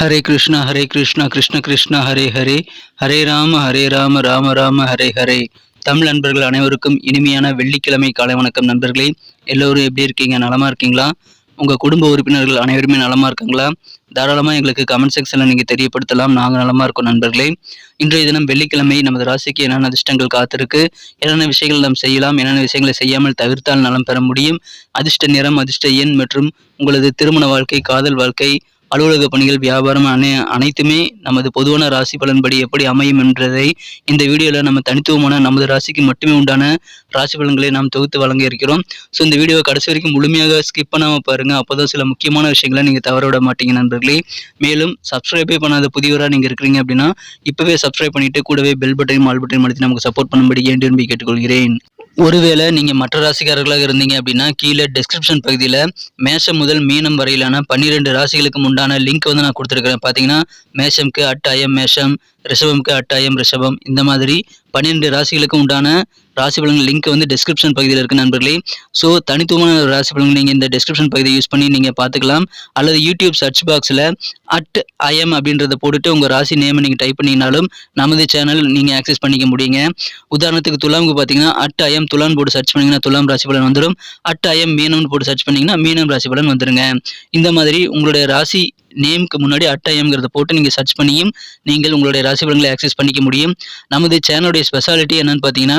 ஹரே கிருஷ்ணா ஹரே கிருஷ்ணா கிருஷ்ண கிருஷ்ணா ஹரே ஹரே. ஹரே ராம ஹரே ராம ராம ராம ஹரே ஹரே. தமிழ் நண்பர்கள் அனைவருக்கும் இனிமையான வெள்ளிக்கிழமை காலை வணக்கம் நண்பர்களே. எல்லோரும் எப்படி இருக்கீங்க? நலமா இருக்கீங்களா? உங்க குடும்ப உறுப்பினர்கள் அனைவருமே நலமா இருக்காங்களா? தாராளமாக எங்களுக்கு கமெண்ட் செக்ஷனில் நீங்கள் தெரியப்படுத்தலாம். நாங்கள் நலமா இருக்கோம் நண்பர்களே. இன்றைய தினம் வெள்ளிக்கிழமை நமது ராசிக்கு என்னென்ன அதிர்ஷ்டங்கள் காத்திருக்கு? என்னென்ன விஷயங்கள் நாம் செய்யலாம்? என்னென்ன விஷயங்களை செய்யாமல் தவிர்த்தால் நலம் பெற முடியும்? அதிர்ஷ்ட நிறம் அதிர்ஷ்ட எண் மற்றும் உங்களது திருமண வாழ்க்கை காதல் வாழ்க்கை அலுவலக பணிகள் வியாபாரம் அனை அனைத்துமே நமது பொதுவான ராசி பலன்படி எப்படி அமையும் என்றதை இந்த வீடியோவில் நம்ம தனித்துவமான நமது ராசிக்கு மட்டுமே உண்டான ராசி பலன்களை நாம் தொகுத்து வழங்க இருக்கிறோம். ஸோ இந்த வீடியோவை கடைசி வரைக்கும் முழுமையாக ஸ்கிப் பண்ணாமல் பாருங்கள் அப்போ தான் சில முக்கியமான விஷயங்களை நீங்கள் தவற விட மாட்டீங்க நண்பர்களே. மேலும் சப்ஸ்கிரைபே பண்ணாத புதியவராக நீங்கள் இருக்கிறீங்க அப்படின்னா இப்போவே சப்ஸ்கிரைப் பண்ணிட்டு கூடவே பெல் பட்டனையும் ஆல் பட்டனையும் அழுத்தி நமக்கு சப்போர்ட் பண்ணும்படி என்று கேட்டுக்கொள்கிறேன். ஒருவேளை நீங்கள் மற்ற ராசிக்காரர்களாக இருந்தீங்க அப்படின்னா கீழே டெஸ்கிரிப்ஷன் பகுதியில் மேஷம் முதல் மீனம் வரையிலான பன்னிரெண்டு ராசிகளுக்கு உண்டான லிங்க் வந்து நான் கொடுத்துருக்கிறேன். பார்த்தீங்கன்னா மேஷம்க்கு அட்டாயம் மேஷம் ரிஷபம்க்கு அட்டாயம் ரிஷபம் இந்த மாதிரி பன்னிரெண்டு ராசிகளுக்கு உண்டான ராசி பலன்கள் லிங்க் வந்து டிஸ்கிரிப்ஷன் பகுதியில் இருக்குது நண்பர்களே. ஸோ தனித்துவமான ராசி பலன்கள் நீங்கள் இந்த டிஸ்கிரிப்ஷன் பகுதியை யூஸ் பண்ணி நீங்கள் பார்த்துக்கலாம். அல்லது யூடியூப் சர்ச் பாக்ஸில் அட் ஐஎம் அப்படின்றத போட்டுட்டு உங்கள் ராசி நேமை நீங்கள் டைப் பண்ணிங்கனாலும் நமது சேனல் நீங்கள் ஆக்சஸ் பண்ணிக்க முடியுங்க. உதாரணத்துக்கு துலாமுக்கு பார்த்தீங்கன்னா அட் ஐஎம் துலான் போட்டு சர்ச் பண்ணிங்கன்னா துலாம் ராசி பலன் வந்துடும் அட் ஐஎம் மீனம்னு போட்டு சர்ச் பண்ணிங்கன்னா மீனம் ராசி பலன் வந்துடுங்க இந்த மாதிரி உங்களுடைய ராசி நேமுக்கு முன்னாடி அட்டாயம்ங்கிறத போட்டு நீங்கள் சர்ச் பண்ணியும் நீங்கள் உங்களுடைய ராசி பலன்களை ஆக்சஸ் பண்ணிக்க முடியும். நமது சேனலுடைய ஸ்பெஷாலிட்டி என்னன்னு பார்த்தீங்கன்னா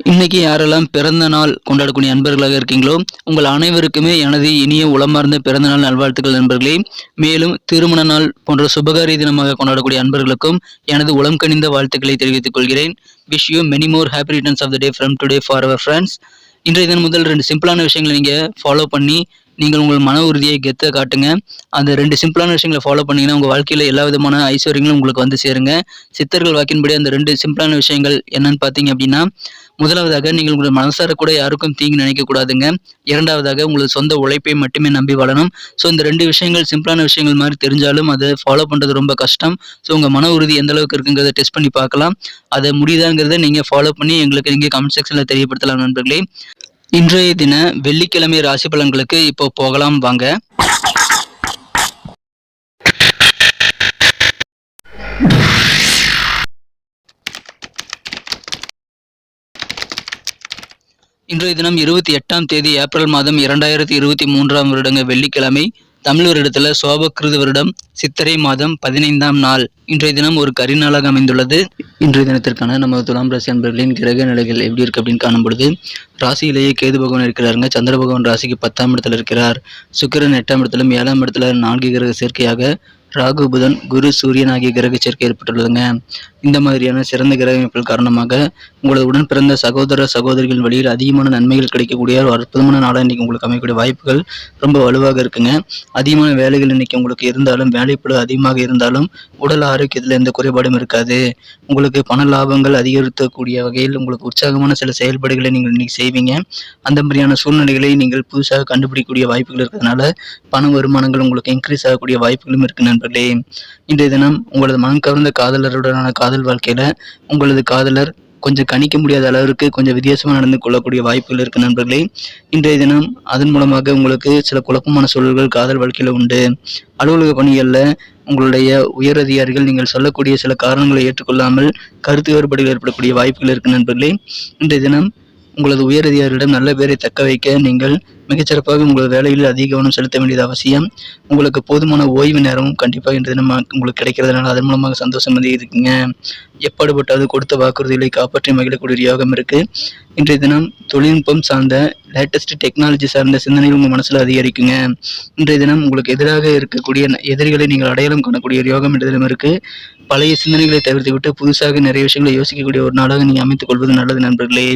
இன்னைக்கு யாரெல்லாம் பிறந்த நாள் கொண்டாடக்கூடிய நண்பர்களாக இருக்கீங்களோ உங்கள் அனைவருக்குமே எனது இனிய உளமார்ந்த பிறந்த நாள் நல்வாழ்த்துக்கள் நண்பர்களே. மேலும் திருமண நாள் போன்ற சுபகாரிய தினமாக கொண்டாடக்கூடிய அன்பர்களுக்கும் எனது உளம் கனிந்த வாழ்த்துக்களை தெரிவித்துக் கொள்கிறேன். Wish you many more happy returns of the day from today for our friends இன்றைய தினம் முதல் ரெண்டு சிம்பிளான விஷயங்களை நீங்கள் ஃபாலோ பண்ணி நீங்கள் உங்கள் மன உறுதியை கெத்த காட்டுங்க. அந்த ரெண்டு சிம்பிளான விஷயங்களை ஃபாலோ பண்ணீங்கன்னா உங்கள் வாழ்க்கையில் எல்லா விதமான ஐஸ்வர்யங்களும் உங்களுக்கு வந்து சேருங்க. சித்தர்கள் வாக்கின்படி அந்த ரெண்டு சிம்பிளான விஷயங்கள் என்னன்னு பார்த்தீங்க அப்படின்னா முதலாவதாக நீங்கள் உங்கள் மனசார கூட யாருக்கும் தீங்கு நினைக்கக்கூடாதுங்க இரண்டாவதாக உங்களது சொந்த உழைப்பை மட்டுமே நம்பி வளரணும் ஸோ இந்த ரெண்டு விஷயங்கள் சிம்பிளான விஷயங்கள் மாதிரி தெரிஞ்சாலும் அதை ஃபாலோ பண்ணுறது ரொம்ப கஷ்டம். ஸோ உங்கள் மன உறுதி எந்த அளவுக்கு இருக்குங்கிறத டெஸ்ட் பண்ணி பார்க்கலாம். அதை முடியுதாங்கிறத நீங்கள் ஃபாலோ பண்ணி எங்களுக்கு நீங்கள் கமெண்ட் செக்ஷனில் தெரியப்படுத்தலாம் நண்பர்களே. இன்றைய தின வெள்ளிக்கிழமை ராசி பலன்களுக்கு இப்போ போகலாம் வாங்க. இன்றைய தினம் இருபத்தி எட்டாம் தேதி ஏப்ரல் மாதம் இரண்டாயிரத்தி இருபத்தி மூன்றாம் வருடங்க வெள்ளிக்கிழமை. தமிழ் வருடத்துல சோபக்கிருது வருடம் சித்திரை மாதம் பதினைந்தாம் நாள். இன்றைய தினம் ஒரு கரிநாளாக அமைந்துள்ளது. இன்றைய தினத்திற்கான நம்ம துலாம் ராசி அன்பர்களின் கிரக நிலைகள் எப்படி இருக்கு அப்படின்னு காணும் பொழுது ராசியிலேயே கேது பகவான் இருக்கிறாருங்க. சந்திர பகவான் ராசிக்கு பத்தாம் இடத்துல இருக்கிறார். சுக்கிரன் எட்டாம் இடத்திலும் ஏழாம் இடத்துல நான்கு கிரக சேர்க்கையாக ராகு புதன் குரு சூரியன் ஆகிய கிரக சேர்க்கை ஏற்பட்டுள்ளதுங்க. இந்த மாதிரியான சிறந்த கிரகமைப்புகள் காரணமாக உங்களது உடன் பிறந்த சகோதர சகோதரிகள் வழியில் அதிகமான நன்மைகள் கிடைக்கக்கூடிய ஒரு அற்புதமான நாளாக இன்னைக்கு உங்களுக்கு அமைக்கக்கூடிய வாய்ப்புகள் ரொம்ப வலுவாக இருக்குங்க. அதிகமான வேலைகள் இன்னைக்கு உங்களுக்கு இருந்தாலும் வேலைப்பளு அதிகமாக இருந்தாலும் உடல் ஆரோக்கியத்தில் எந்த குறைபாடும் இருக்காது. உங்களுக்கு பண லாபங்கள் அதிகரிக்கக்கூடிய வகையில் உங்களுக்கு உற்சாகமான சில செயல்பாடுகளை நீங்கள் இன்னைக்கு செய்வீங்க. அந்த மாதிரியான சூழ்நிலைகளை நீங்கள் புதுசாக கண்டுபிடிக்கக்கூடிய வாய்ப்புகள் இருக்கிறதுனால பண வருமானங்கள் உங்களுக்கு இன்க்ரீஸ் ஆகக்கூடிய வாய்ப்புகளும் இருக்கு நண்பர்களே. இன்றைய தினம் உங்களது மனம் கவர்ந்த காதலருடனான காதல் வாழ்க்கையில உங்களது காதலர் கொஞ்சம் கணிக்க முடியாத அளவிற்கு கொஞ்சம் வித்தியாசமாக நடந்து கொள்ளக்கூடிய வாய்ப்புகள் இருக்கு நண்பர்களே. இன்றைய தினம் அதன் மூலமாக உங்களுக்கு சில குழப்பமான சூழல்கள் காதல் வாழ்க்கையில் உண்டு. அலுவலக பணிகளில் உங்களுடைய உயர் அதிகாரிகள் நீங்கள் சொல்லக்கூடிய சில காரணங்களை ஏற்றுக்கொள்ளாமல் கருத்து வேறுபாடுகள் ஏற்படக்கூடிய வாய்ப்புகள் இருக்கு நண்பர்களே. இன்றைய தினம் உங்களது உயர் அதிகாரிகளிடம் நல்ல பேரை தக்க வைக்க நீங்கள் மிகச்சிறப்பாக உங்கள் வேலையில் அதிக கவனம் செலுத்த வேண்டியது அவசியம். உங்களுக்கு போதுமான ஓய்வு நேரமும் கண்டிப்பாக இன்றைய தினம் உங்களுக்கு கிடைக்கிறதுனால அதன் மூலமாக சந்தோஷம் வந்து இருக்குங்க. எப்பாடுபட்டாவது கொடுத்த வாக்குறுதிகளை காப்பாற்றி மகிழக்கூடிய யோகம் இருக்குது இன்றைய தினம் தொழில்நுட்பம் சார்ந்த லேட்டஸ்ட் டெக்னாலஜி சார்ந்த சிந்தனைகள் உங்கள் மனசில் அதிகரிக்குங்க. இன்றைய தினம் உங்களுக்கு எதிராக இருக்கக்கூடிய எதிரிகளை நீங்கள் அடையாளம் காணக்கூடிய ஒரு யோகம் இன்றைய தினம் இருக்கு. பழைய சிந்தனைகளை தவிர்த்து விட்டு புதுசாக நிறைய விஷயங்களை யோசிக்கக்கூடிய ஒரு நாளாக நீங்கள் அமைத்துக் கொள்வது நல்லது நண்பர்களே.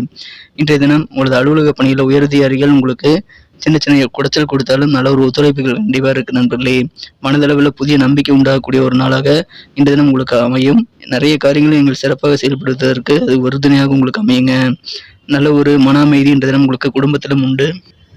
இன்றைய தினம் உங்களது அலுவலக பணியில் உயரதிகாரிகள் உங்களுக்கு சின்ன சின்ன குடைச்சல் கொடுத்தாலும் நல்ல ஒரு ஒத்துழைப்புகள் கண்டிப்பாக இருக்குது நண்பர்களே. மனதளவில் புதிய நம்பிக்கை உண்டாகக்கூடிய ஒரு நாளாக இந்த தினம் உங்களுக்கு அமையும். நிறைய காரியங்களும் எங்கள் சிறப்பாக செயல்படுத்துவதற்கு அது உறுதுணையாக உங்களுக்கு அமையுங்க. நல்ல ஒரு மன அமைதி இந்த தினம் உங்களுக்கு குடும்பத்திலும் உண்டு.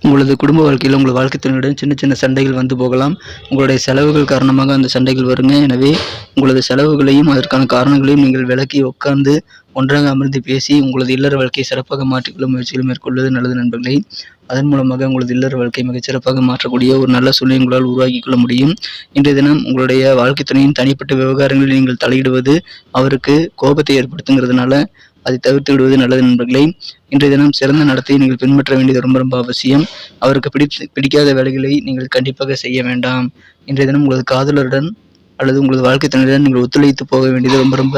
உங்களது குடும்ப வாழ்க்கையில் உங்கள் வாழ்க்கை துணையுடன் சின்ன சின்ன சண்டைகள் வந்து போகலாம். உங்களுடைய செலவுகள் காரணமாக அந்த சண்டைகள் வருங்க. எனவே உங்களது செலவுகளையும் அதற்கான காரணங்களையும் நீங்கள் விலக்கி உட்கார்ந்து ஒன்றாக அமர்ந்து பேசி உங்களது இல்லற வாழ்க்கையை சிறப்பாக மாற்றிக்கொள்ளும் முயற்சிகள் மேற்கொள்வது நல்லது நண்பர்களே. அதன் மூலமாக உங்களது இல்லற வாழ்க்கை மிகச்சிறப்பாக மாற்றக்கூடிய ஒரு நல்ல சூழ்நிலை உங்களால் உருவாக்கி கொள்ள முடியும். இன்றைய தினம் உங்களுடைய வாழ்க்கை துணையின் தனிப்பட்ட விவகாரங்களில் நீங்கள் தலையிடுவது அவருக்கு கோபத்தை ஏற்படுத்துங்கிறதுனால அதை தவிர்த்து விடுவது நல்லது நண்பர்களே. இன்றைய தினம் சிறந்த நடத்தையை நீங்கள் பின்பற்ற வேண்டியது ரொம்ப ரொம்ப அவசியம். அவருக்கு பிடித்து பிடிக்காத வேலைகளை நீங்கள் கண்டிப்பாக செய்ய வேண்டாம். இன்றைய தினம் உங்களது காதலருடன் அல்லது உங்களது வாழ்க்கை துணையுடன் நீங்கள் ஒத்துழைத்து போக வேண்டியது ரொம்ப ரொம்ப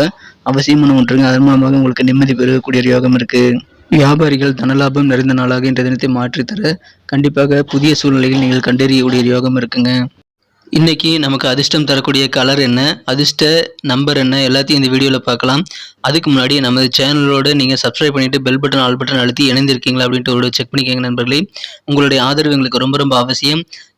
அவசியமான ஒன்றுங்க. அதன் மூலமாக உங்களுக்கு நிம்மதி பெருகக்கூடிய ஒரு யோகம் இருக்குது வியாபாரிகள் தனலாபம் நிறைந்த நாளாக இன்றைய தினத்தை மாற்றித்தர கண்டிப்பாக புதிய சூழ்நிலையில் நீங்கள் கண்டறியக்கூடிய ஒரு யோகம் இருக்குங்க. இன்றைக்கி நமக்கு அதிர்ஷ்டம் தரக்கூடிய கலர் என்ன அதிர்ஷ்ட நம்பர் என்ன எல்லாத்தையும் இந்த வீடியோவில் பார்க்கலாம். அதுக்கு முன்னாடி நமது சேனலோடு நீங்கள் சப்ஸ்கிரைப் பண்ணிவிட்டு பெல் பட்டன் ஆல் பட்டன் அழுத்தி இணைந்திருக்கீங்களா அப்படின்ட்டு ஒரு செக் பண்ணிக்கோங்க நண்பர்களே. உங்களுடைய ஆதரவு எங்களுக்கு ரொம்ப ரொம்ப அவசியம்.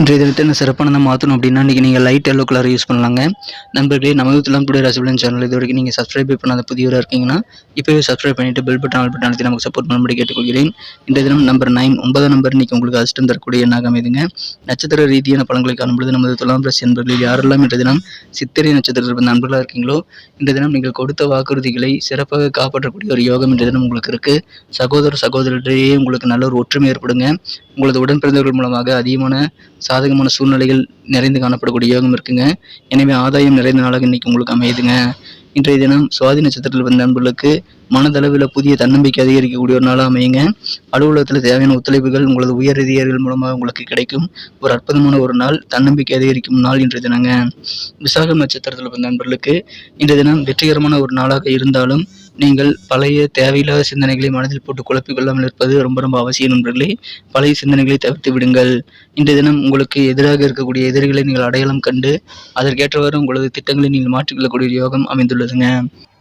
இன்றைய தினத்தை என்ன சிறப்பானதாக மாற்றணும் அப்படின்னா இன்றைக்கி நீங்கள் லைட் எல்லோ கலர் யூஸ் பண்ணலாங்க. நண்பர்களே நம்ம துலாம் டுடே ராசிபலன் சேனல் இது வரைக்கும் நீங்கள் சப்ஸ்கிரைப் பண்ணாத புதியவராக இருக்கீங்கன்னா இப்போவே சப்ஸ்கிரைப் பண்ணிட்டு பெல் பட்டன் ஆல் பட்டன் அழுத்தி நமக்கு சப்போர்ட் பண்ணும்படி கேட்டுக்கொள்கிறேன். இன்றைய தினம் நம்பர் நைன் ஒன்பதாம் நம்பர் இன்னைக்கு உங்களுக்கு அதிர்ஷ்டம் தரக்கூடிய எண்ணாக அமைதுங்க நட்சத்திர ரீதியான பழங்களை காணும்பொழுது நமது துலாம் பிரஸ் நண்பர்களில் யாரெல்லாம் இன்றைய தினம் சித்திரை நட்சத்திரத்தில் நண்பர்களாக இருக்கீங்களோ இந்த தினம் நீங்கள் கொடுத்த வாக்குறுதிகளை சிறப்பாக காப்பாற்றக்கூடிய ஒரு யோகம் இன்றைய தினம் உங்களுக்கு இருக்குது சகோதர சகோதரிடையே உங்களுக்கு நல்ல ஒரு ஒற்றுமை ஏற்படுங்க. உங்களது உடன் பிறந்தவர்கள் மூலமாக அதிகமான சாதகமான சூழ்நிலைகள் நிறைந்து காணப்படக்கூடிய யோகம் இருக்குங்க. எனவே ஆதாயம் நிறைந்த நாளாக இன்னைக்கு உங்களுக்கு அமையுதுங்க. இன்றைய தினம் சுவாதி நட்சத்திரத்தில் வந்த நண்பர்களுக்கு மனதளவில் புதிய தன்னம்பிக்கை அதிகரிக்கக்கூடிய ஒரு நாளாக அமையுங்க. அலுவலகத்தில் தேவையான ஒத்துழைப்புகள் உங்களது உயர் ரீதியர்கள் மூலமாக உங்களுக்கு கிடைக்கும். ஒரு அற்புதமான ஒரு நாள் தன்னம்பிக்கை அதிகரிக்கும் நாள் இன்றைய தினங்க. விசாகம் நட்சத்திரத்தில் வந்த நண்பர்களுக்கு இன்றைய தினம் வெற்றிகரமான ஒரு நாளாக இருந்தாலும் நீங்கள் பழைய தேவையில்லாத சிந்தனைகளை மனதில் போட்டு குழப்பிக்கொள்ளாமல் இருப்பது ரொம்ப ரொம்ப அவசியம் நண்பர்களே. பழைய சிந்தனைகளை தவிர்த்து விடுங்கள். இன்றைய தினம் உங்களுக்கு எதிராக இருக்கக்கூடிய எதிரிகளை நீங்கள் அடையாளம் கண்டு அதற்கேற்றவாறு உங்களது திட்டங்களை நீங்கள் மாற்றிக்கொள்ளக்கூடிய யோகம் அமைந்துள்ளதுங்க.